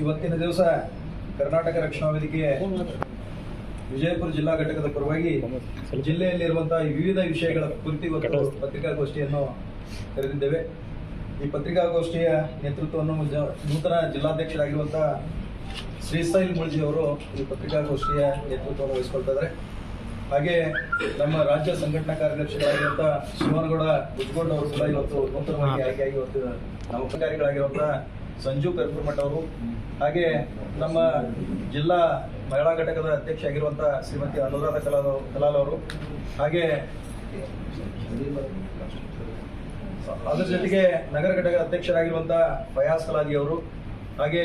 ಇವತ್ತಿನ ದಿವಸ ಕರ್ನಾಟಕ ರಕ್ಷಣಾ ವೇದಿಕೆ ವಿಜಯಪುರ ಜಿಲ್ಲಾ ಘಟಕದ ಪರವಾಗಿ ಜಿಲ್ಲೆಯಲ್ಲಿರುವಂತಹ ವಿವಿಧ ವಿಷಯಗಳ ಕುರಿತು ಇವತ್ತು ಪತ್ರಿಕಾಗೋಷ್ಠಿಯನ್ನು ಕರೆದಿದ್ದೇವೆ. ಈ ಪತ್ರಿಕಾಗೋಷ್ಠಿಯ ನೇತೃತ್ವವನ್ನು ಜ- ನೂತನ ಜಿಲ್ಲಾಧ್ಯಕ್ಷರಾಗಿರುವಂತಹ ಶ್ರೀಶೈಲ್ ಮುಳ್ಜಿ ಅವರು ಈ ಪತ್ರಿಕಾಗೋಷ್ಠಿಯ ನೇತೃತ್ವವನ್ನು ವಹಿಸಿಕೊಳ್ತಾ ಇದ್ದಾರೆ. ಹಾಗೆ ನಮ್ಮ ರಾಜ್ಯ ಸಂಘಟನಾ ಕಾರ್ಯದರ್ಶಿಗಳಾಗಿರುವಂತಹ ಶಿವನಗೌಡ ಉಜ್ಗೋಡ್ ಅವರು ಕೂಡ ಇವತ್ತು ನೂತನವಾಗಿ ಆಯ್ಕೆಯಾಗಿ ಇವತ್ತು ನೌಕರಿಗಳಾಗಿರುವಂತಹ ಸಂಜು ಕರ್ಪುರಮಠ ಅವರು, ಹಾಗೆ ನಮ್ಮ ಜಿಲ್ಲಾ ಮಹಿಳಾ ಘಟಕದ ಅಧ್ಯಕ್ಷ ಆಗಿರುವಂತಹ ಶ್ರೀಮತಿ ಅನುರಾಧ ಕಲಾಲ್ ಕಲಾಲ್ ಅವರು, ಹಾಗೆ ಅದರ ಜೊತೆಗೆ ನಗರ ಘಟಕದ ಅಧ್ಯಕ್ಷರಾಗಿರುವಂತಹ ಫಯಾಜ್ ಕಲಾದಿ ಅವರು, ಹಾಗೆ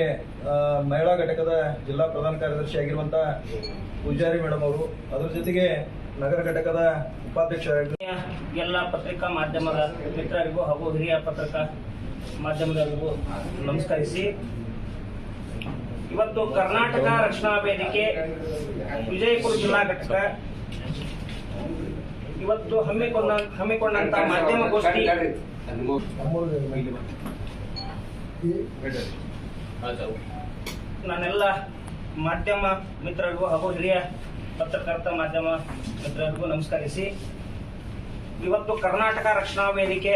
ಮಹಿಳಾ ಘಟಕದ ಜಿಲ್ಲಾ ಪ್ರಧಾನ ಕಾರ್ಯದರ್ಶಿ ಆಗಿರುವಂತಹ ಪೂಜಾರಿ ಮೇಡಮ್ ಅವರು. ಅದರ ಜೊತೆಗೆ ನಗರ ಘಟಕದ ಉಪಾಧ್ಯಕ್ಷರಾಗಿ ಎಲ್ಲ ಪತ್ರಿಕಾ ಮಾಧ್ಯಮದ ಮಿತ್ರರಿಗೂ ಹಾಗೂ ಹಿರಿಯ ಪತ್ರಿಕಾ ಮಾಧ್ಯಮದವರಿಗೂ ನಮಸ್ಕರಿಸಿ. ಇವತ್ತು ಕರ್ನಾಟಕ ರಕ್ಷಣಾ ವೇದಿಕೆ ವಿಜಯಪುರ ಜಿಲ್ಲಾ ಘಟಕ ಇವತ್ತು ಹಮ್ಮಿಕೊಂಡ ಹಮ್ಮಿಕೊಂಡಂತ ಮಾಧ್ಯಮಗೋಷ್ಠಿ ನಾನೆಲ್ಲ ಮಾಧ್ಯಮ ಮಿತ್ರರಿಗೂ ಹಾಗೂ ಹಿರಿಯ ಪತ್ರಕರ್ತ ಮಾಧ್ಯಮ ಮಿತ್ರರಿಗೂ ನಮಸ್ಕರಿಸಿ. ಇವತ್ತು ಕರ್ನಾಟಕ ರಕ್ಷಣಾ ವೇದಿಕೆ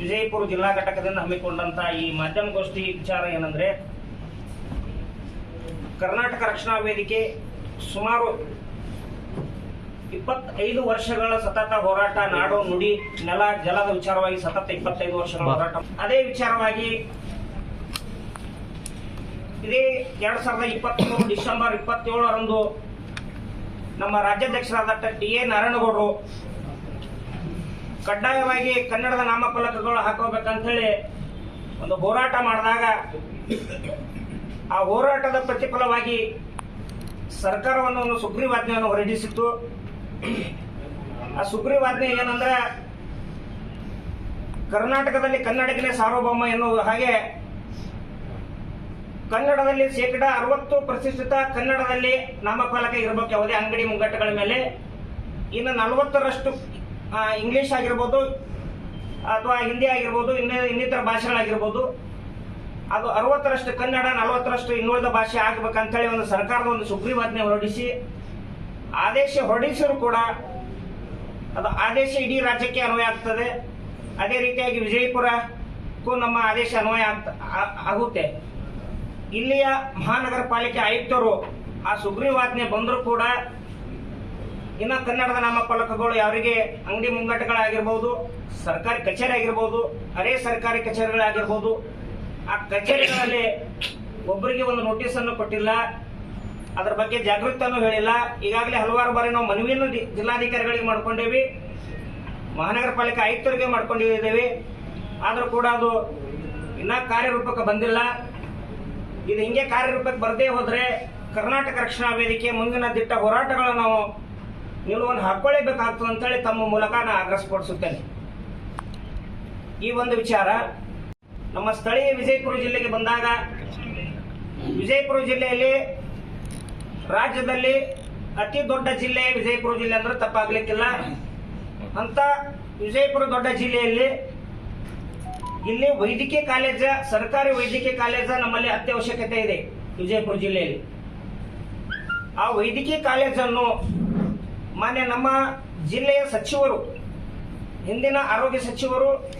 ವಿಜಯಪುರ ಜಿಲ್ಲಾ ಘಟಕದಿಂದ ಹಮ್ಮಿಕೊಂಡಂತ ಈ ಮಾಧ್ಯಮಗೋಷ್ಠಿ ವಿಚಾರ ಏನಂದ್ರೆ ಕರ್ನಾಟಕ ರಕ್ಷಣಾ ವೇದಿಕೆ ಸುಮಾರು ಇಪ್ಪತ್ತೈದು ವರ್ಷಗಳ ಸತತ ಹೋರಾಟ ನಾಡು ನುಡಿ ನೆಲ ಜಲದ ವಿಚಾರವಾಗಿ ಸತತ ಇಪ್ಪತ್ತೈದು ವರ್ಷಗಳ ಹೋರಾಟ. ಅದೇ ವಿಚಾರವಾಗಿ ಇದೇ ಎರಡ್ ಸಾವಿರದ ಇಪ್ಪತ್ಮೂರು ಡಿಸೆಂಬರ್ ಇಪ್ಪತ್ತೇಳರಂದು ನಮ್ಮ ರಾಜ್ಯಾಧ್ಯಕ್ಷರಾದ ಟಿ ಎ ನಾರಾಯಣಗೌಡರು ಕಡ್ಡಾಯವಾಗಿ ಕನ್ನಡದ ನಾಮಫಲಕಗಳು ಹಾಕೋಬೇಕಂತ ಹೇಳಿ ಒಂದು ಹೋರಾಟ ಮಾಡಿದಾಗ ಆ ಹೋರಾಟದ ಪ್ರತಿಫಲವಾಗಿ ಸರ್ಕಾರವನ್ನು ಒಂದು ಸುಗ್ರೀವಾಜ್ಞೆಯನ್ನು ಹೊರಡಿಸಿತ್ತು. ಆ ಸುಗ್ರೀವಾಜ್ಞೆ ಏನಂದ್ರೆ ಕರ್ನಾಟಕದಲ್ಲಿ ಕನ್ನಡಕ್ಕೆ ಸಾರ್ವಭೌಮ ಎನ್ನುವ ಹಾಗೆ ಕನ್ನಡದಲ್ಲಿ ಶೇಕಡ ಅರವತ್ತು ಪ್ರತಿಶತ ಕನ್ನಡದಲ್ಲಿ ನಾಮಫಲಕ ಇರಬೇಕು. ಯಾವುದೇ ಅಂಗಡಿ ಮುಂಗಟ್ಟುಗಳ ಮೇಲೆ. ಇನ್ನು ನಲವತ್ತರಷ್ಟು ಇಂಗ್ಲಿಷ್ ಆಗಿರ್ಬೋದು, ಅಥವಾ ಹಿಂದಿ ಆಗಿರ್ಬೋದು, ಇನ್ನ, ಇನ್ನಿತರ ಭಾಷೆಗಳಾಗಿರ್ಬೋದು. ಅದು ಅರವತ್ತರಷ್ಟು ಕನ್ನಡ, ನಲವತ್ತರಷ್ಟು ಇನ್ನುಳಿದ ಭಾಷೆ ಆಗ್ಬೇಕಂತೇಳಿ ಒಂದು ಸರ್ಕಾರದ ಒಂದು ಸುಗ್ರೀವಾಜ್ಞೆ ಹೊರಡಿಸಿ, ಆದೇಶ ಹೊರಡಿಸಿದ್ರು ಕೂಡ ಅದು ಆದೇಶ ಇಡೀ ರಾಜ್ಯಕ್ಕೆ ಅನ್ವಯ ಆಗ್ತದೆ. ಅದೇ ರೀತಿಯಾಗಿ ವಿಜಯಪುರಕ್ಕೂ ನಮ್ಮ ಆದೇಶ ಅನ್ವಯ ಆಗ್ತ ಆಗುತ್ತೆ. ಇಲ್ಲಿಯ ಮಹಾನಗರ ಪಾಲಿಕೆ ಆಯುಕ್ತರು ಆ ಸುಗ್ರೀವಾಜ್ಞೆ ಬಂದರೂ ಕೂಡ ಇನ್ನ ಕನ್ನಡದ ನಾಮಫಲಕಗಳು ಯಾರಿಗೆ ಅಂಗಡಿ ಮುಂಗಟ್ಟುಗಳಾಗಿರ್ಬೋದು, ಸರ್ಕಾರಿ ಕಚೇರಿ ಆಗಿರ್ಬೋದು, ಅರೆ ಸರ್ಕಾರಿ ಕಚೇರಿಗಳಾಗಿರ್ಬೋದು, ಆ ಕಚೇರಿಗಳಲ್ಲಿ ಒಬ್ಬರಿಗೆ ಒಂದು ನೋಟಿಸ್ ಅನ್ನು ಕೊಟ್ಟಿಲ್ಲ. ಅದರ ಬಗ್ಗೆ ಜಾಗೃತನೂ ಹೇಳಿಲ್ಲ. ಈಗಾಗಲೇ ಹಲವಾರು ಬಾರಿ ನಾವು ಮನವಿಯನ್ನು ಜಿಲ್ಲಾಧಿಕಾರಿಗಳಿಗೆ ಮಾಡ್ಕೊಂಡೇವಿ. ಮಹಾನಗರ ಪಾಲಿಕೆ ಆಯುಕ್ತರಿಗೆ ಮಾಡ್ಕೊಂಡಿದ್ದೇವೆ. ಆದರೂ ಕೂಡ ಅದು ಇನ್ನ ಕಾರ್ಯರೂಪಕ್ಕೆ ಬಂದಿಲ್ಲ. ಇದು ಹಿಂಗೆ ಕಾರ್ಯರೂಪಕ್ಕೆ ಬರದೇ ಹೋದರೆ ಕರ್ನಾಟಕ ರಕ್ಷಣಾ ವೇದಿಕೆ ಮುಂದಿನ ದಿಟ್ಟ ಹೋರಾಟಗಳನ್ನು ನಾವು ನಿಲುವನ್ನು ಹಾಕೊಳ್ಳೇಬೇಕಾಗ್ತದೆ ಅಂತೇಳಿ ತಮ್ಮ ಮೂಲಕ ನಾನು ಆಗ್ರಹಪಡಿಸುತ್ತೇನೆ ಈ ಒಂದು ವಿಚಾರ ನಮ್ಮ ಸ್ಥಳೀಯ ವಿಜಯಪುರ ಜಿಲ್ಲೆಗೆ ಬಂದಾಗ, ವಿಜಯಪುರ ಜಿಲ್ಲೆಯಲ್ಲಿ ರಾಜ್ಯದಲ್ಲಿ ಅತಿ ದೊಡ್ಡ ಜಿಲ್ಲೆ ವಿಜಯಪುರ ಜಿಲ್ಲೆ ಅಂದ್ರೆ ತಪ್ಪಾಗ್ಲಿಕ್ಕಿಲ್ಲ. ಅಂತ ವಿಜಯಪುರ ದೊಡ್ಡ ಜಿಲ್ಲೆಯಲ್ಲಿ ಇಲ್ಲಿ ವೈದ್ಯಕೀಯ ಕಾಲೇಜ, ಸರ್ಕಾರಿ ವೈದ್ಯಕೀಯ ಕಾಲೇಜ ನಮ್ಮಲ್ಲಿ ಅತ್ಯವಶ್ಯಕತೆ ಇದೆ ವಿಜಯಪುರ ಜಿಲ್ಲೆಯಲ್ಲಿ. ಆ ವೈದ್ಯಕೀಯ ಕಾಲೇಜನ್ನು ಮಾನ್ಯ ನಮ್ಮ ಜಿಲ್ಲೆಯ ಸಚಿವರು, ಹಿಂದಿನ ಆರೋಗ್ಯ ಸಚಿವರು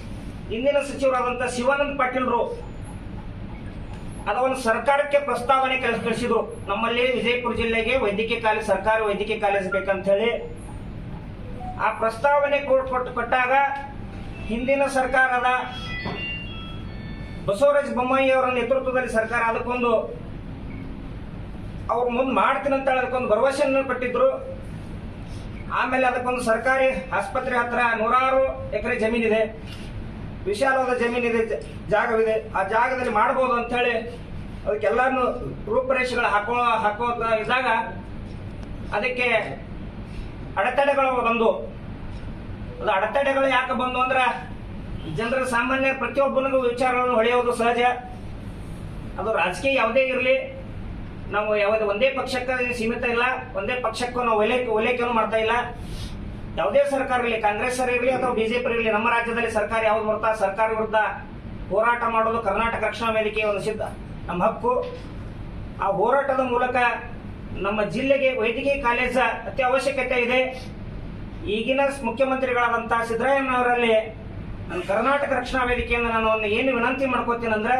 ಇಂದಿನ ಸಚಿವರಾದಂಥ ಶಿವಾನಂದ ಪಾಟೀಲ್ರು ಅದನ್ನು ಸರ್ಕಾರಕ್ಕೆ ಪ್ರಸ್ತಾವನೆ ಕಳಿಸ್ ಕಳಿಸಿದ್ರು. ನಮ್ಮಲ್ಲಿ ವಿಜಯಪುರ ಜಿಲ್ಲೆಗೆ ವೈದ್ಯಕೀಯ ಕಾಲೇಜ್ ಸರ್ಕಾರಿ ವೈದ್ಯಕೀಯ ಕಾಲೇಜ್ ಬೇಕಂತ ಹೇಳಿ ಆ ಪ್ರಸ್ತಾವನೆ ಕೊಟ್- ಕೊಟ್- ಕೊಟ್ಟಾಗ ಹಿಂದಿನ ಸರ್ಕಾರದ ಬಸವರಾಜ ಬೊಮ್ಮಾಯಿ ಅವರ ನೇತೃತ್ವದಲ್ಲಿ ಸರ್ಕಾರ ಅದಕ್ಕೊಂದು ಅವ್ರು ಮುಂದೆ ಮಾಡ್ತೀನಿ ಅಂತ ಹೇಳಿ ಅದಕ್ಕೊಂದು ಭರವಸೆಯನ್ನು ಕೊಟ್ಟಿದ್ರು. ಆಮೇಲೆ ಅದಕ್ಕೊಂದು ಸರ್ಕಾರಿ ಆಸ್ಪತ್ರೆ ಹತ್ರ ನೂರಾರು ಎಕರೆ ಜಮೀನಿದೆ. ವಿಶಾಲವಾದ ಜಮೀನಿದೆ ಜಾಗವಿದೆ. ಆ ಜಾಗದಲ್ಲಿ ಮಾಡ್ಬೋದು ಅಂತ ಹೇಳಿ ಅದಕ್ಕೆಲ್ಲಾನು ರೂಪರೇಷೆಗಳು ಹಾಕೋ ಹಾಕೋ ಇದ್ದಾಗ ಅದಕ್ಕೆ ಅಡೆತಡೆಗಳು ಬಂದು ಅದು ಅಡೆತಡೆಗಳು ಯಾಕೆ ಬಂದು ಅಂದ್ರೆ ಜನರ ಸಾಮಾನ್ಯ ಪ್ರತಿಯೊಬ್ಬನಿಗೂ ವಿಚಾರಗಳನ್ನು ಹೊಳೆಯೋದು ಸಹಜ. ಅದು ರಾಜಕೀಯ ಯಾವುದೇ ಇರಲಿ, ನಾವು ಯಾವುದೇ ಒಂದೇ ಪಕ್ಷಕ್ಕೆ ಸೀಮಿತ ಇಲ್ಲ, ಒಂದೇ ಪಕ್ಷಕ್ಕೂ ನಾವು ಒಲೈಕೆ ಒಲೈಕೆಯನ್ನು ಮಾಡ್ತಾ ಇಲ್ಲ. ಯಾವುದೇ ಸರ್ಕಾರ ಇರಲಿ, ಕಾಂಗ್ರೆಸ್ ಇರಲಿ ಅಥವಾ ಬಿಜೆಪಿ ಇರಲಿ, ನಮ್ಮ ರಾಜ್ಯದಲ್ಲಿ ಸರ್ಕಾರ ಯಾವ್ದು ಬರ್ತಾ ಸರ್ಕಾರ ವಿರುದ್ಧ ಹೋರಾಟ ಮಾಡೋದು ಕರ್ನಾಟಕ ರಕ್ಷಣಾ ವೇದಿಕೆ ಒಂದು ಸಿದ್ಧ, ನಮ್ಮ ಹಕ್ಕು. ಆ ಹೋರಾಟದ ಮೂಲಕ ನಮ್ಮ ಜಿಲ್ಲೆಗೆ ವೈದ್ಯಕೀಯ ಕಾಲೇಜ ಅತಿ ಅವಶ್ಯಕತೆ ಇದೆ. ಈಗಿನ ಮುಖ್ಯಮಂತ್ರಿಗಳಾದಂಥ ಸಿದ್ದರಾಮಯ್ಯನವರಲ್ಲಿ ನಾನು ಕರ್ನಾಟಕ ರಕ್ಷಣಾ ವೇದಿಕೆಯಿಂದ ನಾನು ಒಂದು ಏನು ವಿನಂತಿ ಮಾಡ್ಕೋತೀನಂದ್ರೆ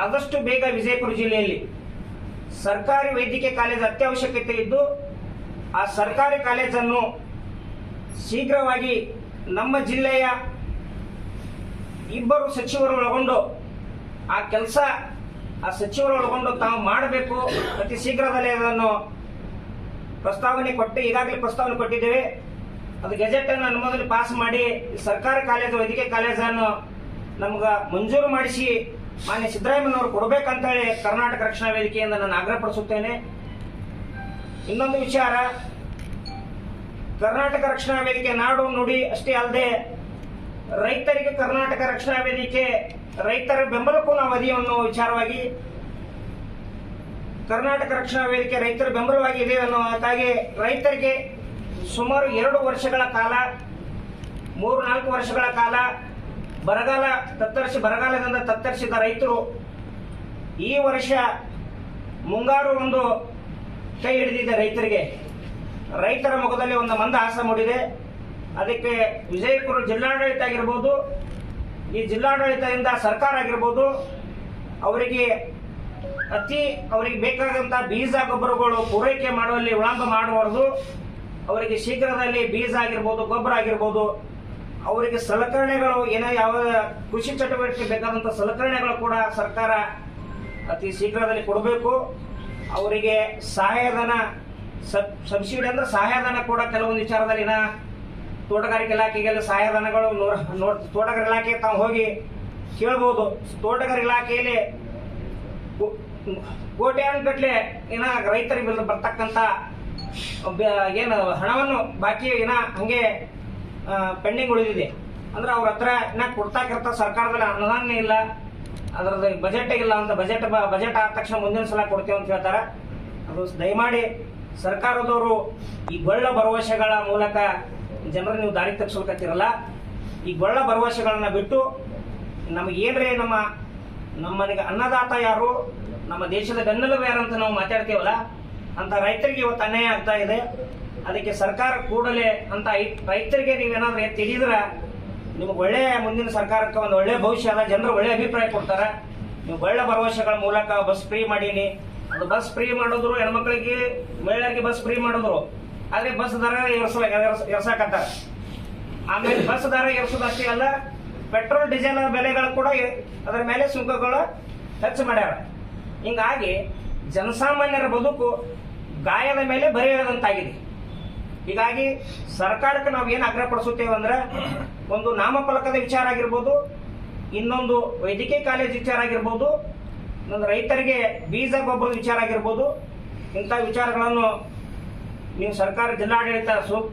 ಆದಷ್ಟು ಬೇಗ ವಿಜಯಪುರ ಜಿಲ್ಲೆಯಲ್ಲಿ ಸರ್ಕಾರಿ ವೈದ್ಯಕೀಯ ಕಾಲೇಜ್ ಅತ್ಯವಶ್ಯಕತೆ ಇದ್ದು ಆ ಸರ್ಕಾರಿ ಕಾಲೇಜನ್ನು ಶೀಘ್ರವಾಗಿ ನಮ್ಮ ಜಿಲ್ಲೆಯ ಇಬ್ಬರು ಸಚಿವರು ಒಳಗೊಂಡು ಆ ಕೆಲಸ ಆ ಸಚಿವರು ಒಳಗೊಂಡು ತಾವು ಮಾಡಬೇಕು. ಅತಿ ಶೀಘ್ರದಲ್ಲೇ ಅದನ್ನು ಪ್ರಸ್ತಾವನೆ ಕೊಟ್ಟು ಈಗಾಗಲೇ ಪ್ರಸ್ತಾವನೆ ಕೊಟ್ಟಿದ್ದೇವೆ. ಅದು ಗೆಜೆಟ್ ಅನ್ನು ಅನುಮೋದನೆ ಪಾಸ್ ಮಾಡಿ ಸರ್ಕಾರಿ ಕಾಲೇಜು, ವೈದ್ಯಕೀಯ ಕಾಲೇಜನ್ನು ನಮ್ಗ ಮಂಜೂರು ಮಾಡಿಸಿ ಮಾನ್ಯ ಸಿದ್ದರಾಮಯ್ಯನವರು ಕೊಡಬೇಕಂತೇಳಿ ಕರ್ನಾಟಕ ರಕ್ಷಣಾ ವೇದಿಕೆಯಿಂದ ನಾನು ಆಗ್ರಹಪಡಿಸುತ್ತೇನೆ. ಇನ್ನೊಂದು ವಿಚಾರ, ಕರ್ನಾಟಕ ರಕ್ಷಣಾ ವೇದಿಕೆ ನಾಡು ನುಡಿ ಅಷ್ಟೇ ಅಲ್ಲದೆ ರೈತರಿಗೆ ಕರ್ನಾಟಕ ರಕ್ಷಣಾ ವೇದಿಕೆ ರೈತರ ಬೆಂಬಲಕ್ಕೂ ನಾವು ಅದೇ ಅನ್ನೋ ವಿಚಾರವಾಗಿ, ಕರ್ನಾಟಕ ರಕ್ಷಣಾ ವೇದಿಕೆ ರೈತರ ಬೆಂಬಲವಾಗಿ ಇದೆ ಹಾಗೆ ರೈತರಿಗೆ ಸುಮಾರು ಎರಡು ವರ್ಷಗಳ ಕಾಲ, ಮೂರು ನಾಲ್ಕು ವರ್ಷಗಳ ಕಾಲ ಬರಗಾಲ ತತ್ತರಿಸಿ, ಬರಗಾಲದಿಂದ ತತ್ತರಿಸಿದ ರೈತರು ಈ ವರ್ಷ ಮುಂಗಾರು ಒಂದು ಕೈ ಹಿಡಿದಿದೆ ರೈತರಿಗೆ. ರೈತರ ಮುಖದಲ್ಲಿ ಒಂದು ಮಂದ ಮಂದಹಾಸ ಮೂಡಿದೆ. ಅದಕ್ಕೆ ವಿಜಯಪುರ ಜಿಲ್ಲಾಡಳಿತ ಆಗಿರ್ಬೋದು, ಈ ಜಿಲ್ಲಾಡಳಿತದಿಂದ ಸರ್ಕಾರ ಆಗಿರ್ಬೋದು, ಅವರಿಗೆ ಅತಿ, ಅವರಿಗೆ ಬೇಕಾದಂಥ ಬೀಜ, ಗೊಬ್ಬರಗಳು ಪೂರೈಕೆ ಮಾಡುವಲ್ಲಿ ವಿಳಂಬ ಮಾಡಬಾರದು ಅವರಿಗೆ ಶೀಘ್ರದಲ್ಲಿ ಬೀಜ ಆಗಿರ್ಬೋದು, ಗೊಬ್ಬರ ಆಗಿರ್ಬೋದು, ಅವರಿಗೆ ಸಲಕರಣೆಗಳು ಏನ ಯಾವ ಕೃಷಿ ಚಟುವಟಿಕೆ ಬೇಕಾದಂಥ ಸಲಕರಣೆಗಳು ಕೂಡ ಸರ್ಕಾರ ಅತಿ ಶೀಘ್ರದಲ್ಲಿ ಕೊಡಬೇಕು. ಅವರಿಗೆ ಸಹಾಯಧನ, ಸಬ್, ಸಬ್ಸಿಡಿ ಅಂದ್ರೆ ಸಹಾಯಧನ ಕೂಡ ಕೆಲವೊಂದು ವಿಚಾರದಲ್ಲಿ ತೋಟಗಾರಿಕೆ ಇಲಾಖೆಗೆಲ್ಲ ಸಹಾಯಧನಗಳು ನೋಡ್ ತೋಟಗಾರಿಕೆ ಇಲಾಖೆಗೆ ತಾವು ಹೋಗಿ ಕೇಳ್ಬೋದು. ತೋಟಗಾರಿಕೆ ಇಲಾಖೆಯಲ್ಲಿ ಕೋಟ್ಯಾಂಗಟ್ಲೆ ಏನ ರೈತರಿಗೆ ಬರ್ತಕ್ಕಂಥ ಏನು, ಹಣವನ್ನು ಬಾಕಿ ಏನ ಹಂಗೆ ಪೆಂಡಿಂಗ್ ಉಳಿದಿದೆ. ಅಂದ್ರೆ ಅವ್ರ ಹತ್ರ ಇನ್ನ ಕೊಡ್ತಾಕಿರ್ತ ಸರ್ಕಾರದಲ್ಲಿ ಅನುದಾನ ಇಲ್ಲ. ಅದರದ್ದು ಬಜೆಟ್ ಇಲ್ಲ ಅಂತ ಬಜೆಟ್ ಬಜೆಟ್ ಆದ ತಕ್ಷಣ ಮುಂದಿನ ಸಲ ಕೊಡ್ತೇವೆ ಅಂತ ಹೇಳ್ತಾರೆ. ಅದು ದಯಮಾಡಿ ಸರ್ಕಾರದವರು ಈ ಗೊಳ್ಳ ಭರವಸೆಗಳ ಮೂಲಕ ಜನರು ನೀವು ದಾರಿ ತಪ್ಪಿಸ್ಕೊಳ್ಕತ್ತಿರಲ್ಲ, ಈ ಗೊಳ್ಳ ಭರವಸೆಗಳನ್ನ ಬಿಟ್ಟು ನಮಗೆ ಏನ್ರಿ ನಮ್ಮ, ನಮ್ಮನಿಗೆ ಅನ್ನದಾತ ಯಾರು, ನಮ್ಮ ದೇಶದ ಬೆನ್ನೆಲುಬು ಯಾರು ಅಂತ ನಾವು ಮಾತಾಡ್ತೀವಲ್ಲ ಅಂತ ರೈತರಿಗೆ ಇವತ್ತು ಅನ್ಯಾಯ ಆಗ್ತಾ ಇದೆ. ಅದಕ್ಕೆ ಸರ್ಕಾರ ಕೂಡಲೇ ಅಂತ ರೈತರಿಗೆ ನೀವೇನಾದ್ರೂ ತಿಳಿದ್ರೆ ನಿಮ್ಗೆ ಒಳ್ಳೆಯ ಮುಂದಿನ ಸರ್ಕಾರಕ್ಕೆ ಒಂದು ಒಳ್ಳೆಯ ಭವಿಷ್ಯ ಅದ. ಜನರು ಒಳ್ಳೆಯ ಅಭಿಪ್ರಾಯ ಕೊಡ್ತಾರೆ. ನೀವು ಒಳ್ಳೆ ಭರವಸೆಗಳ ಮೂಲಕ ಬಸ್ ಫ್ರೀ ಮಾಡೀನಿ. ಅದು ಬಸ್ ಫ್ರೀ ಮಾಡಿದ್ರು ಹೆಣ್ಮಕ್ಳಿಗೆ, ಮಹಿಳೆಯರಿಗೆ ಬಸ್ ಫ್ರೀ ಮಾಡಿದ್ರು. ಆದ್ರೆ ಬಸ್ ದರ ಏರ್ಸಲ ಏರ್ಸಾಕತ್ತಾರ. ಆಮೇಲೆ ಬಸ್ ದರ ಏರ್ಸೋದಷ್ಟೇ ಅಲ್ಲ, ಪೆಟ್ರೋಲ್, ಡೀಸೆಲ್ ಬೆಲೆಗಳು ಕೂಡ ಅದರ ಮೇಲೆ ಸುಂಕಗಳು ಹೆಚ್ಚು ಮಾಡ್ಯಾರ. ಹಿಂಗಾಗಿ ಜನಸಾಮಾನ್ಯರ ಬದುಕು ಗಾಯದ ಮೇಲೆ ಬರೆಯದಂತಾಗಿದೆ. ಹೀಗಾಗಿ ಸರ್ಕಾರಕ್ಕೆ ನಾವು ಏನು ಆಗ್ರಹ ಪಡಿಸುತ್ತೇವೆ ಅಂದ್ರೆ, ಒಂದು ನಾಮಫಲಕದ ವಿಚಾರ ಆಗಿರ್ಬೋದು, ಇನ್ನೊಂದು ವೈದ್ಯಕೀಯ ಕಾಲೇಜ್ ವಿಚಾರ ಆಗಿರ್ಬೋದು, ಇನ್ನೊಂದು ರೈತರಿಗೆ ಬೀಜ ಗೊಬ್ಬರದ ವಿಚಾರ ಆಗಿರ್ಬೋದು, ಇಂಥ ವಿಚಾರಗಳನ್ನು ನೀವು ಸರ್ಕಾರ ಜಿಲ್ಲಾಡಳಿತ ಸೂಕ್,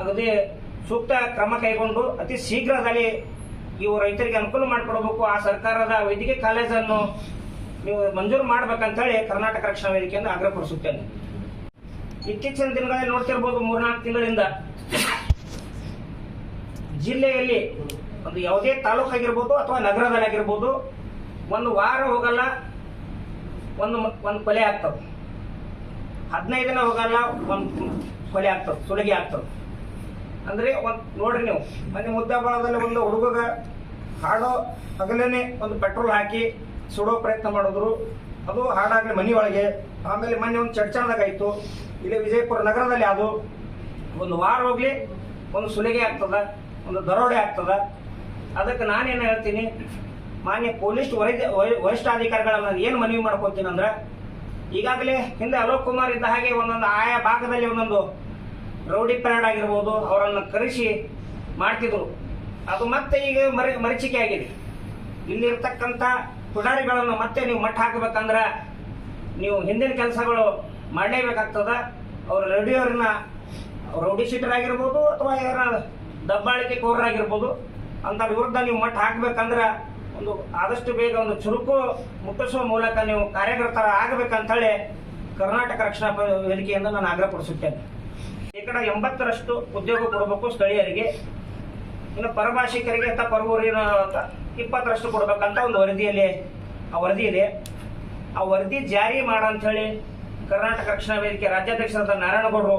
ಅಗದಿ ಸೂಕ್ತ ಕ್ರಮ ಕೈಗೊಂಡು ಅತಿ ಶೀಘ್ರದಲ್ಲಿ ಇವು ರೈತರಿಗೆ ಅನುಕೂಲ ಮಾಡಿಕೊಡಬೇಕು. ಆ ಸರ್ಕಾರದ ವೈದ್ಯಕೀಯ ಕಾಲೇಜನ್ನು ನೀವು ಮಂಜೂರು ಮಾಡ್ಬೇಕಂತೇಳಿ ಕರ್ನಾಟಕ ರಕ್ಷಣಾ ವೇದಿಕೆಯಿಂದ ಆಗ್ರಹಪಡಿಸುತ್ತೇನೆ. ಇತ್ತೀಚಿನ ದಿನಗಳಲ್ಲಿ ನೋಡ್ತಿರ್ಬೋದು, ಮೂರ್ನಾಲ್ಕು ತಿಂಗಳಿಂದ. ಜಿಲ್ಲೆಯಲ್ಲಿ ಒಂದು ಯಾವುದೇ ತಾಲೂಕು ಆಗಿರ್ಬೋದು ಅಥವಾ ನಗರದಲ್ಲಿ ಆಗಿರ್ಬೋದು, ಒಂದು ವಾರ ಹೋಗಲ್ಲ, ಒಂದು ಒಂದು ಕೊಲೆ ಆಗ್ತದೆ. ಹದಿನೈದು ದಿನ ಹೋಗಲ್ಲ, ಒಂದು ಕೊಲೆ ಆಗ್ತದೆ, ಸುಲಿಗೆ ಆಗ್ತದೆ. ಅಂದ್ರೆ ಒಂದು, ನೋಡ್ರಿ ನೀವು, ಮೊನ್ನೆ ಮುದ್ದಾಬಾಳದಲ್ಲಿ ಒಂದು ಹುಡುಗಗ ಹಾಡೋ ಹಗಲೇನೆ ಒಂದು ಪೆಟ್ರೋಲ್ ಹಾಕಿ ಸುಡೋ ಪ್ರಯತ್ನ ಮಾಡಿದ್ರು. ಅದು ಹಾಡಾಗ್ಲಿ ಮನೆ ಒಳಗೆ, ಆಮೇಲೆ ಮೊನ್ನೆ ಒಂದು ಚರ್ಚಾದಾಗ ಆಯ್ತು. ಇಲ್ಲಿ ವಿಜಯಪುರ ನಗರದಲ್ಲಿ ಅದು ಒಂದು ವಾರ ಹೋಗ್ಲಿ, ಒಂದು ಸುಲಿಗೆ ಆಗ್ತದ, ಒಂದು ದರೋಡೆ ಆಗ್ತದ. ಅದಕ್ಕೆ ನಾನೇನು ಹೇಳ್ತೀನಿ, ಮಾನ್ಯ ಪೊಲೀಸ್ ವೈದ್ಯ ವರಿಷ್ಠಾಧಿಕಾರಿಗಳನ್ನ ಏನು ಮನವಿ ಮಾಡ್ಕೊತೀನಿ ಅಂದ್ರೆ, ಈಗಾಗಲೇ ಹಿಂದೆ ಅಲೋಕ್ ಕುಮಾರ್ ಇದ್ದ ಹಾಗೆ ಒಂದೊಂದು ಆಯಾ ಭಾಗದಲ್ಲಿ ಒಂದೊಂದು ರೌಡಿ ಪರೇಡ್ ಆಗಿರ್ಬೋದು, ಅವರನ್ನು ಕರೆಸಿ ಮಾಡ್ತಿದ್ರು. ಅದು ಮತ್ತೆ ಈಗ ಮರಿ, ಮರೀಚಿಕೆ ಆಗಿದೆ. ಇಲ್ಲಿರ್ತಕ್ಕಂಥ ಪುಡಾರಿಗಳನ್ನು ಮತ್ತೆ ನೀವು ಮಟ್ಟ ಹಾಕಬೇಕಂದ್ರೆ, ನೀವು ಹಿಂದಿನ ಕೆಲಸಗಳು ಮಾಡಲೇಬೇಕಾಗ್ತದ? ಅವ್ರ ರೆಡಿಯೋರನ್ನ ರೌಡಿ ಶೀಟರ್ ಆಗಿರ್ಬೋದು ಅಥವಾ ಯಾರ ದಬ್ಬಾಳಿಕೆ ಕೋರರಾಗಿರ್ಬೋದು ಅಂತ ವಿರುದ್ಧ ನೀವು ಮಟ್ಟ ಹಾಕ್ಬೇಕಂದ್ರೆ ಒಂದು ಆದಷ್ಟು ಬೇಗ ಒಂದು ಚುರುಕು ಮುಟ್ಟಿಸುವ ಮೂಲಕ ನೀವು ಕಾರ್ಯಕರ್ತರ ಆಗಬೇಕಂತೇಳಿ ಕರ್ನಾಟಕ ರಕ್ಷಣಾ ವೇದಿಕೆಯಿಂದ ನಾನು ಆಗ್ರಹಪಡಿಸುತ್ತೇನೆ ಶೇಕಡ ಎಂಬತ್ತರಷ್ಟು ಉದ್ಯೋಗ ಕೊಡಬೇಕು ಸ್ಥಳೀಯರಿಗೆ. ಇನ್ನು ಪರಭಾಷಿಕರಿಗೆ ಅಥವಾ ಪರವೂರಿನ ಇಪ್ಪತ್ತರಷ್ಟು ಕೊಡಬೇಕಂತ ಒಂದು ವರದಿಯಲ್ಲಿ ಆ ವರದಿ ಇದೆ. ಆ ವರದಿ ಜಾರಿ ಮಾಡ ಹೇಳಿ ಕರ್ನಾಟಕ ರಕ್ಷಣಾ ವೇದಿಕೆ ರಾಜ್ಯಾಧ್ಯಕ್ಷರಾದ ನಾರಾಯಣಗೌಡರು,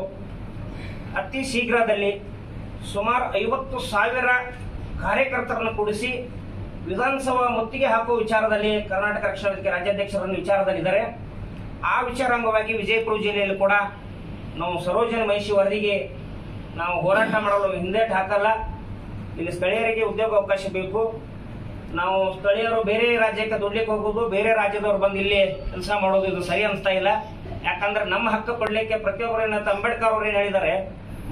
ಅತಿ ಶೀಘ್ರದಲ್ಲಿ ಸುಮಾರು ಐವತ್ತು ಸಾವಿರ ಕಾರ್ಯಕರ್ತರನ್ನು ಕೂಡಿಸಿ ವಿಧಾನಸಭಾ ಮುತ್ತಿಗೆ ಹಾಕುವ ವಿಚಾರದಲ್ಲಿ ಕರ್ನಾಟಕ ರಕ್ಷಣಾ ವೇದಿಕೆ ರಾಜ್ಯಾಧ್ಯಕ್ಷರನ್ನು ವಿಚಾರದಲ್ಲಿದ್ದಾರೆ. ಆ ವಿಚಾರ ಅಂಗವಾಗಿ ವಿಜಯಪುರ ಜಿಲ್ಲೆಯಲ್ಲಿ ಕೂಡ ನಾವು ಸರೋಜನ ಮಹಿಷಿ ವರದಿಗೆ ನಾವು ಹೋರಾಟ ಮಾಡಲು ಹಿಂದೇಟು ಹಾಕಲ್ಲ. ಇಲ್ಲಿ ಸ್ಥಳೀಯರಿಗೆ ಉದ್ಯೋಗ ಅವಕಾಶ ಬೇಕು. ನಾವು ಸ್ಥಳೀಯರು ಬೇರೆ ರಾಜ್ಯಕ್ಕೆ ದುಡ್ಲಿಕ್ಕೆ ಹೋಗೋದು ಬೇರೆ ರಾಜ್ಯದವ್ರು ಬಂದು ಇಲ್ಲಿ ಕೆಲಸ ಮಾಡೋದು ಇದು ಸರಿ ಅನಿಸ್ತಾ ಇಲ್ಲ. ಯಾಕಂದ್ರೆ ನಮ್ಮ ಹಕ್ಕು ಕೊಡ್ಲಿಕ್ಕೆ ಪ್ರತಿಯೊಬ್ಬರು ಏನಂತ ಅಂಬೇಡ್ಕರ್ ಅವ್ರು ಏನ್ ಹೇಳಿದ್ದಾರೆ,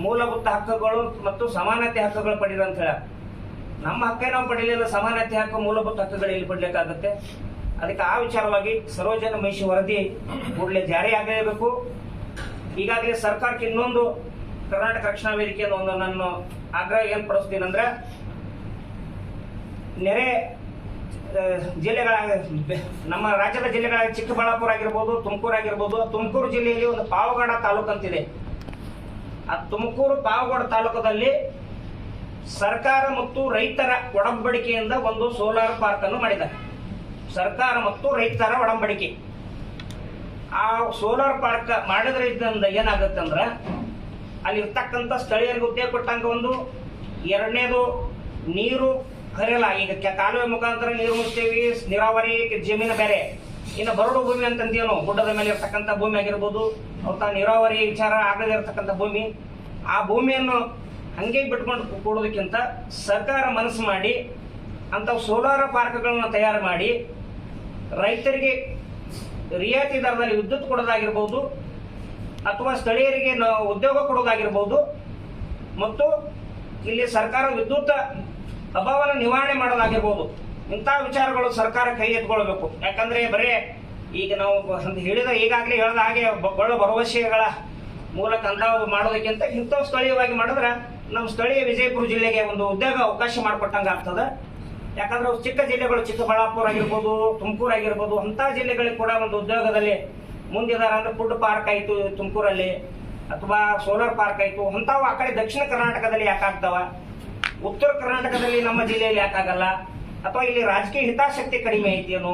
ಮೂಲಭೂತ ಹಕ್ಕುಗಳು ಮತ್ತು ಸಮಾನತೆ ಹಕ್ಕುಗಳು ಪಡೀರಿ ಅಂತ ಹೇಳ. ನಮ್ಮ ಹಕ್ಕೇ ನಾವು ಪಡೀಲಿಲ್ಲ, ಸಮಾನತೆ ಹಕ್ಕು, ಮೂಲಭೂತ ಹಕ್ಕುಗಳು ಇಲ್ಲಿ ಪಡ್ಲಿಕ್ಕಾಗತ್ತೆ. ಅದಕ್ಕೆ ಆ ವಿಚಾರವಾಗಿ ಸರೋಜನ ಮಹಿಷಿ ವರದಿ ಕೂಡಲೇ ಜಾರಿ ಆಗಲೇಬೇಕು. ಈಗಾಗಲೇ ಸರ್ಕಾರಕ್ಕೆ ಇನ್ನೊಂದು ಕರ್ನಾಟಕ ರಕ್ಷಣಾ ವೇದಿಕೆಯಿಂದ ಒಂದು ನಾನು ಆಗ್ರಹ ಏನ್ ಪಡಿಸ್ತೀನಂದ್ರೆ, ನೆರೆ ಜಿಲ್ಲೆಗಳ, ನಮ್ಮ ರಾಜ್ಯದ ಜಿಲ್ಲೆಗಳ ಚಿಕ್ಕಬಳ್ಳಾಪುರ ಆಗಿರ್ಬೋದು, ತುಮಕೂರು ಆಗಿರ್ಬೋದು, ತುಮಕೂರು ಜಿಲ್ಲೆಯಲ್ಲಿ ಒಂದು ಪಾವಗಡ ತಾಲೂಕು ಅಂತಿದೆ. ಆ ತುಮಕೂರು ಪಾವಗಡ ತಾಲೂಕದಲ್ಲಿ ಸರ್ಕಾರ ಮತ್ತು ರೈತರ ಒಡಂಬಡಿಕೆಯಿಂದ ಒಂದು ಸೋಲಾರ್ ಪಾರ್ಕ್ ಅನ್ನು ಮಾಡಿದ್ದಾರೆ. ಸರ್ಕಾರ ಮತ್ತು ರೈತರ ಒಡಂಬಡಿಕೆ. ಆ ಸೋಲಾರ್ ಪಾರ್ಕ್ ಮಾಡಿದ್ರಿಂದ ಏನಾಗುತ್ತೆ ಅಂದ್ರೆ ಅಲ್ಲಿ ಇರ್ತಕ್ಕಂಥ ಸ್ಥಳೀಯರಿಗೆ ಉದ್ಯೋಗ ಕೊಟ್ಟಂಗ ಒಂದು, ಎರಡನೇದು ನೀರು ಹರಿಯಲ್ಲ. ಈಗ ಕಾಲುವೆ ಮುಖಾಂತರ ನೀರು ಮುಚ್ತೇವಿ ನೀರಾವರಿ ಜಮೀನು ಬೇರೆ. ಇನ್ನು ಬರಡು ಭೂಮಿ ಅಂತಂದೇನು? ಗುಡ್ಡದ ಮೇಲೆ ಇರ್ತಕ್ಕಂಥ ಭೂಮಿ ಆಗಿರ್ಬೋದು. ಅವತ್ತ ನೀರಾವರಿ ವಿಚಾರ ಆಗದೇ ಇರತಕ್ಕಂಥ ಭೂಮಿ. ಆ ಭೂಮಿಯನ್ನು ಹಂಗೆ ಬಿಟ್ಕೊಂಡು ಕೊಡೋದಕ್ಕಿಂತ ಸರ್ಕಾರ ಮನಸ್ಸು ಮಾಡಿ ಅಂತ ಸೋಲಾರ್ ಪಾರ್ಕ್ಗಳನ್ನ ತಯಾರು ಮಾಡಿ, ರೈತರಿಗೆ ರಿಯಾಯಿತಿ ದರದಲ್ಲಿ ವಿದ್ಯುತ್ ಕೊಡೋದಾಗಿರ್ಬೋದು, ಅಥವಾ ಸ್ಥಳೀಯರಿಗೆ ಉದ್ಯೋಗ ಕೊಡೋದಾಗಿರ್ಬೋದು. ಮತ್ತು ಇಲ್ಲಿ ಸರ್ಕಾರ ವಿದ್ಯುತ್ ಅಭಾವನ ನಿವಾರಣೆ ಮಾಡೋದಾಗಿರ್ಬೋದು ಇಂಥ ವಿಚಾರಗಳು ಸರ್ಕಾರ ಕೈ ಎತ್ಕೊಳ್ಬೇಕು. ಯಾಕಂದ್ರೆ ಬರೇ ಈಗ ನಾವು ಅಂತ ಹೇಳಿದ ಈಗಾಗಲೇ ಹೇಳಿದ ಹಾಗೆ ಬಹಳ ಭರವಸೆಗಳ ಮೂಲಕ ಅಂದಾವು ಮಾಡೋದಕ್ಕಿಂತ ಇಂಥವು ಸ್ಥಳೀಯವಾಗಿ ಮಾಡಿದ್ರೆ ನಮ್ಮ ಸ್ಥಳೀಯ ವಿಜಯಪುರ ಜಿಲ್ಲೆಗೆ ಒಂದು ಉದ್ಯೋಗ ಅವಕಾಶ ಮಾಡಿಕೊಟ್ಟಂಗೆ ಆಗ್ತದೆ. ಯಾಕಂದ್ರೆ ಚಿಕ್ಕ ಜಿಲ್ಲೆಗಳು ಚಿಕ್ಕಬಳ್ಳಾಪುರ ಆಗಿರ್ಬೋದು, ತುಮಕೂರು ಆಗಿರ್ಬೋದು, ಅಂಥ ಜಿಲ್ಲೆಗಳಿಗೆ ಕೂಡ ಒಂದು ಉದ್ಯೋಗದಲ್ಲಿ ಮುಂದಿದ್ದಾರೆ ಅಂದ್ರೆ ಫುಡ್ ಪಾರ್ಕ್ ಆಯ್ತು ತುಮಕೂರಲ್ಲಿ, ಅಥವಾ ಸೋಲಾರ್ ಪಾರ್ಕ್ ಆಯ್ತು, ಅಂಥವು ಆ ಕಡೆ ದಕ್ಷಿಣ ಕರ್ನಾಟಕದಲ್ಲಿ ಯಾಕಾಗ್ತಾವ? ಉತ್ತರ ಕರ್ನಾಟಕದಲ್ಲಿ ನಮ್ಮ ಜಿಲ್ಲೆಯಲ್ಲಿ ಯಾಕಾಗಲ್ಲ? ಅಥವಾ ಇಲ್ಲಿ ರಾಜಕೀಯ ಹಿತಾಸಕ್ತಿ ಕಡಿಮೆ ಐತೇನು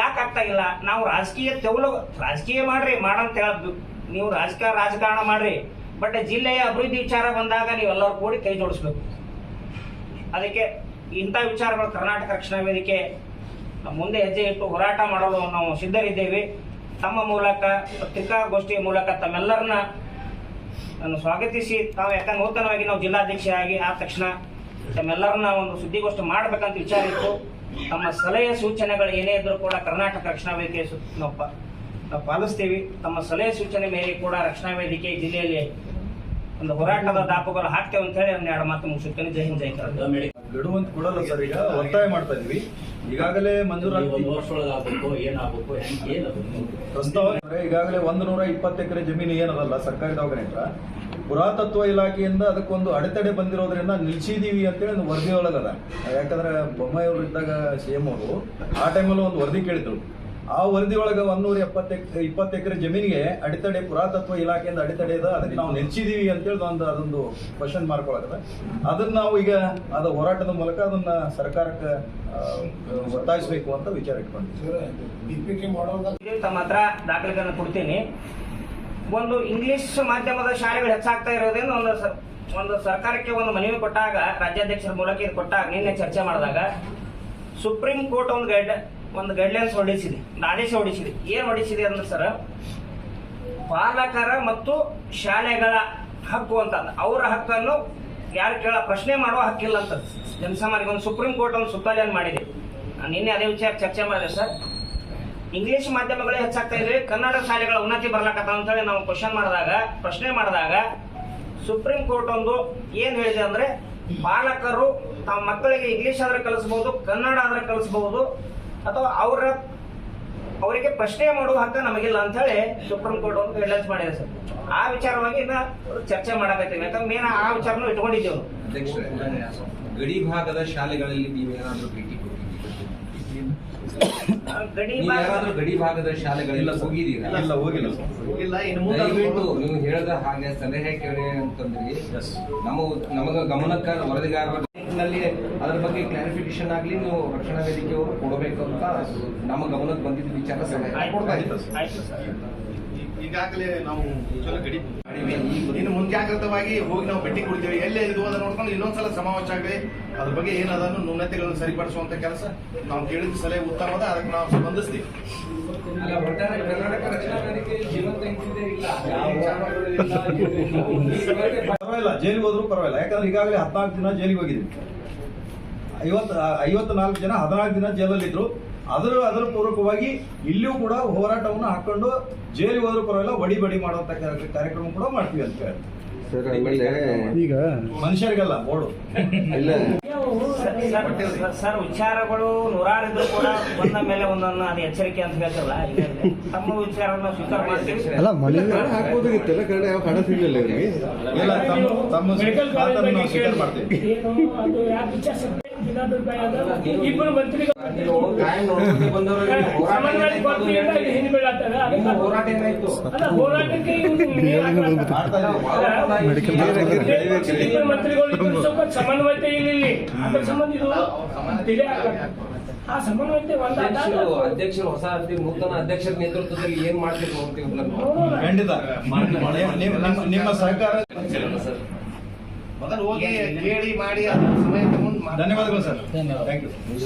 ಯಾಕಾಗ್ತಾ ಇಲ್ಲ? ನಾವು ರಾಜಕೀಯ ತೆವಲು, ರಾಜಕೀಯ ಮಾಡ್ರಿ, ಮಾಡಂತ ಹೇಳದ್ದು ನೀವು ರಾಜಕೀಯ ರಾಜಕಾರಣ ಮಾಡ್ರಿ. ಬಟ್ ಜಿಲ್ಲೆಯ ಅಭಿವೃದ್ಧಿ ವಿಚಾರ ಬಂದಾಗ ನೀವೆಲ್ಲರೂ ಕೂಡಿ ಕೈ ಜೋಡಿಸ್ಬೇಕು. ಅದಕ್ಕೆ ಇಂಥ ವಿಚಾರಗಳು ಕರ್ನಾಟಕ ರಕ್ಷಣಾ ವೇದಿಕೆ ಮುಂದೆ ಹೆಜ್ಜೆ ಇಟ್ಟು ಹೋರಾಟ ಮಾಡಲು ನಾವು ಸಿದ್ಧರಿದ್ದೇವೆ. ತಮ್ಮ ಮೂಲಕ, ಪತ್ರಿಕಾಗೋಷ್ಠಿಯ ಮೂಲಕ ತಮ್ಮೆಲ್ಲರನ್ನ ನಾನು ಸ್ವಾಗತಿಸಿ. ತಾವು ಯಾಕಂದ್ರೆ ನೂತನವಾಗಿ ನಾವು ಜಿಲ್ಲಾಧ್ಯಕ್ಷರಾಗಿ ಆದ ತಕ್ಷಣ ತಮ್ಮೆಲ್ಲರನ್ನ ಒಂದು ಸುದ್ದಿಗೋಷ್ಠಿ ಮಾಡಬೇಕಂತ ವಿಚಾರ ಇತ್ತು. ತಮ್ಮ ಸಲಹೆ ಸೂಚನೆಗಳು ಏನೇ ಇದ್ರೂ ಕೂಡ ಕರ್ನಾಟಕ ರಕ್ಷಣಾ ವೇದಿಕೆ ನಾವು ನಾವು ಪಾಲಿಸ್ತೀವಿ. ತಮ್ಮ ಸಲಹೆ ಸೂಚನೆ ಮೇಲೆ ಕೂಡ ರಕ್ಷಣಾ ವೇದಿಕೆ ಜಿಲ್ಲೆಯಲ್ಲಿ ಒಂದು ಹೋರಾಟದ ದಾಪುಗಳು ಹಾಕ್ತೇವೆ ಅಂತ ಹೇಳಿ ಎರಡು ಮಾತು ಮುಗಿಸುತ್ತೇನೆ. ಜೈ ಹಿಂದ್, ಜೈ ಗಡುವಂತ ಕೊಡಲ್ಲ ಸರ್, ಈಗ ಒತ್ತಾಯ ಮಾಡ್ತಾ ಇದೀವಿ. ಈಗಾಗಲೇ ಮಂಜೂರಾತಿ ಒಂದು ವರ್ಷದೊಳಗೆ ಆಗ್ಬೇಕು ಏನಾಗಬೇಕು ಏನದು? ಈಗಾಗಲೇ ಒಂದು ನೂರ ಇಪ್ಪತ್ತು ಎಕರೆ ಜಮೀನು ಏನದಲ್ಲ ಸರ್ಕಾರಿ ದವಾಖಾನೆ ಪುರಾತತ್ವ ಇಲಾಖೆಯಿಂದ ಅದಕ್ಕೊಂದು ಅಡೆತಡೆ ಬಂದಿರೋದ್ರಿಂದ ನಿಲ್ಸಿದೀವಿ ಅಂತೇಳಿ ಒಂದು ವರದಿ ಒಳಗದ ಯಾಕಂದ್ರೆ ಬೊಮ್ಮಾಯಿ ಅವರು ಇದ್ದಾಗ ಸಿ ಎಂ ಅವರು ಆ ಟೈಮಲ್ಲಿ ಒಂದು ವರದಿ ಕೇಳಿದ್ರು. ಆ ವರದಿ ಒಳಗೆ ಒಂದೂರ ಎಪ್ಪತ್ತು ಇಪ್ಪತ್ತು ಎಕರೆ ಜಮೀನಿಗೆ ಅಡೆತಡೆ ಪುರಾತತ್ವ ಇಲಾಖೆಯಿಂದ ಅಡೆತಡೆ ಇದೆ ಅದಕ್ಕೆ ನಾವು ನೆಚ್ಚಿದೀವಿ ಅಂತೇಳಿ ಒಂದು ಅದೊಂದು ಕ್ವಶನ್ ಮಾರ್ಕ್ ಒಳಗದ. ಅದನ್ನ ನಾವು ಈಗ ಅದ ಹೋರಾಟದ ಮೂಲಕ ಅದನ್ನ ಸರ್ಕಾರಕ್ಕೆ ಒತ್ತಾಯಿಸಬೇಕು ಅಂತ ವಿಚಾರ ಇಟ್ಕೊಂಡಿದ್ದೀವಿ ತಮ್ಮ ಹತ್ರ ದಾಖಲೆಗಳನ್ನು ಕೊಡ್ತೀನಿ. ಒಂದು ಇಂಗ್ಲಿಷ್ ಮಾಧ್ಯಮದ ಶಾಲೆಗಳು ಹೆಚ್ಚಾಗ್ತಾ ಇರೋದ್ರಿಂದ ಒಂದು ಸ- ಒಂದು ಸರ್ಕಾರಕ್ಕೆ ಒಂದು ಮನವಿ ಕೊಟ್ಟಾಗ ರಾಜ್ಯಾಧ್ಯಕ್ಷರ ಮೂಲಕ ಇದು ಕೊಟ್ಟಾಗ ನಿನ್ನೆ ಚರ್ಚೆ ಮಾಡಿದಾಗ ಸುಪ್ರೀಂ ಕೋರ್ಟ್ ಒಂದು ಗೈಡ್ ಒಂದು ಗೈಡ್ಲೈನ್ಸ್ ಹೊಡಿಸಿದೆ ಆದೇಶ ಹೊರಡಿಸಿದೆ. ಏನ್ ಹೊರಡಿಸಿದೆ ಅಂದ್ರೆ ಸರ್, ಪಾಲಕರ ಮತ್ತು ಶಾಲೆಗಳ ಹಕ್ಕು ಅಂತ ಅವರ ಹಕ್ಕನ್ನು ಯಾರು ಕೇಳ, ಪ್ರಶ್ನೆ ಮಾಡುವ ಹಕ್ಕಿಲ್ಲ ಅಂತ. ಜನಸಾಮಾನ್ಯ ಒಂದು ಸುಪ್ರೀಂ ಕೋರ್ಟ್ ಒಂದು ಸುತ್ತೋಲೆಯನ್ನು ಮಾಡಿದೆ. ನಾನು ನಿನ್ನೆ ಅದೇ ವಿಚಾರ ಚರ್ಚೆ ಮಾಡಿದೆ ಸರ್. ಇಂಗ್ಲಿಷ್ ಮಾಧ್ಯಮಗಳೇ ಹೆಚ್ಚಾಗ್ತಾ ಇದ್ರೆ ಕನ್ನಡ ಶಾಲೆಗಳ ಉನ್ನತಿ ಬರ್ಲಾಕತ್ತ ಅಂತ ಹೇಳಿ ನಾವು ಕ್ವಶನ್ ಮಾಡಿದಾಗ, ಪ್ರಶ್ನೆ ಮಾಡಿದಾಗ ಸುಪ್ರೀಂ ಕೋರ್ಟ್ ಒಂದು ಏನ್ ಹೇಳಿದೆ ಅಂದ್ರೆ ಪಾಲಕರು ತಮ್ಮ ಮಕ್ಕಳಿಗೆ ಇಂಗ್ಲಿಷ್ ಆದ್ರೆ ಕಲಿಸಬಹುದು ಕನ್ನಡ ಆದ್ರೆ ಕಲಿಸಬಹುದು ಅಥವಾ ಅವರ ಅವರಿಗೆ ಪ್ರಶ್ನೆ ಮಾಡುವ ಹಕ್ಕ ನಮಗಿಲ್ಲ ಅಂತ ಹೇಳಿ ಸುಪ್ರೀಂ ಕೋರ್ಟ್ ಒಂದು ಗೈಡ್ಲೈನ್ಸ್ ಮಾಡಿದೆ ಸರ್. ಆ ವಿಚಾರವಾಗಿ ಇನ್ನ ಚರ್ಚೆ ಮಾಡಕತ್ತೀವಿ. ಯಾಕಂದ್ರೆ ಮೇನ್ ಆ ವಿಚಾರನೂ ಇಟ್ಕೊಂಡಿದ್ದೇವೆ ಗಡಿ ಭಾಗದ ಶಾಲೆಗಳಲ್ಲಿ ನೀವೇನಾದ್ರೂ ಭೇಟಿ ಗಡಿ ಯಾರಾದ್ರೂ ಗಡಿ ಭಾಗದ ಶಾಲೆಗಳೆಲ್ಲ ಹೋಗಿದ್ದೀರಾ? ಇಲ್ಲ ಹೋಗಿಲ್ಲ ಸರ್. ಹೋಗಿಲ್ಲ ಇನ್ನು ಮುಂದೆ ದಯವಿಟ್ಟು ನೀವು ಹೇಳಿದ ಹಾಗೆ ಸಲಹೆ ಕೇಳಿ ಅಂತಂದ್ರೆ ನಮ್ಮ ನಮಗ ಗಮನಕ್ಕ ವರದಿಗಾರರ ನಲ್ಲಿ ಅದರ ಬಗ್ಗೆ ಕ್ಲಾರಿಫಿಕೇಶನ್ ಆಗಲಿ ನೀವು ರಕ್ಷಣಾ ವೇದಿಕೆಯವರು ಕೊಡಬೇಕು ಅಂತ ನಮ್ಮ ಗಮನಕ್ಕೆ ಬಂದಿದ್ದ ವಿಚಾರ ಈಗಾಗಲೇ ನಾವು ಗಡಿ ಇನ್ನು ಮುಂಜಾಗ್ರತವಾಗಿ ಹೋಗಿ ನಾವು ಭೇಟಿ ಕೊಡ್ತೀವಿ. ಎಲ್ಲೇ ಇದು ಅದನ್ನು ನೋಡ್ಕೊಂಡು ಇನ್ನೊಂದ್ಸಲ ಸಮಾವೇಶ ಆಗಲಿ. ಅದ್ರ ಬಗ್ಗೆ ಏನದನ್ನು ನ್ಯೂನತೆಗಳನ್ನು ಸರಿಪಡಿಸುವಂತ ಕೆಲಸ ನಾವು ಕೇಳಿದ ಸಲಹೆ ಉತ್ತಮದ ಅದಕ್ಕೆ ನಾವು ಸ್ಪಂದಿಸ್ತೀವಿ ಅಲ್ಲ ಒಟ್ಟಾರೆ ಕರ್ನಾಟಕ ರಕ್ಷಣಾ ವೇದಿಕೆ ಇದ್ದಿದ್ದೇ ಇಲ್ಲ. ಪರವಾಗಿಲ್ಲ, ಜೈಲಿಗೆ ಹೋದ್ರು ಪರವಾಗಿಲ್ಲ. ಯಾಕಂದ್ರೆ ಈಗಾಗಲೇ ಹದಿನಾಲ್ಕು ದಿನ ಜೈಲಿಗೆ ಹೋಗಿದ್ವಿ ಐವತ್ತು ಐವತ್ತು ನಾಲ್ಕು ಜನ ಹದಿನಾಲ್ಕು ದಿನ ಜೈಲಲ್ಲಿದ್ರು. ಅದರ ಅದರ ಪೂರ್ವಕವಾಗಿ ಇಲ್ಲಿಯೂ ಕೂಡ ಹೋರಾಟವನ್ನು ಹಾಕೊಂಡು ಜೈಲಿಗೆ ಹೋದ್ರು ಪರವಾಗಿಲ್ಲ ಬಡಿ ಬಡಿ ಮಾಡುವಂತ ಕಾರ್ಯ- ಕಾರ್ಯಕ್ರಮ ಕೂಡ ಮಾಡ್ತೀವಿ ಅಂತ ಹೇಳಿ ಸರ್ ಆಮೇಲೆ ಈಗ ಮನುಷ್ಯರಿಗಲ್ಲ ಬೋರ್ಡು. ಇಲ್ಲ. ಸರ್, ಸರ್, ಸರ್ ವಿಚಾರಗಳು ನೂರಾರು ಇದ್ರು ಕೂಡ ಒಂದ ಮೇಲೆ ಒಂದನ್ನ ಅದು ಎಚ್ಚರಿಕೆ ಅಂತ ಹೇಳ್ತಾರಲ್ಲ ತಮ್ಮ ವಿಚಾರವನ್ನು ಸ್ವೀಕಾರ ಮಾಡ್ತೀವಿ. ಅಲ್ಲ ಮನೆ ಕನ್ನಡ ಹಾಕ್ಬೋದಾಗಿತ್ತಲ್ಲ ಕನ್ನಡ ಯಾವ ಹಣ ಸಿಗ್ಲಿಲ್ಲ ಇವ್ರಿಗೆ? ತಮ್ಮ ಸ್ವೀಕಾರ ಮಾಡ್ತೀವಿ. ಇಬ್ಬರು ಮಂತ್ರಿಗಳು ಇಬ್ಬರು ಮಂತ್ರಿಗಳು ಸ್ವಲ್ಪ ಸಮನ್ವಯತೆ ಇಲ್ಲ ಅದ್ರ ಸಂಬಂಧ ಇದು ಆ ಸಮನ್ವಯತೆ ಅಧ್ಯಕ್ಷರು ಹೊಸ ನೂತನ ಅಧ್ಯಕ್ಷರ ನೇತೃತ್ವದಲ್ಲಿ ಏನ್ ಮಾಡ್ಬೇಕು. ಖಂಡಿತ ನಿಮ್ಮ- ಸರ್ಕಾರ ಸರ್ ಸಹಕಾರ ಮೊದಲು ಹೋಗಿ ಕೇಳಿ ಮಾಡಿ ಅದ್ರ ಸಮಯ ತಗೊಂಡು ಧನ್ಯವಾದಗಳು ಸರ್. Thank you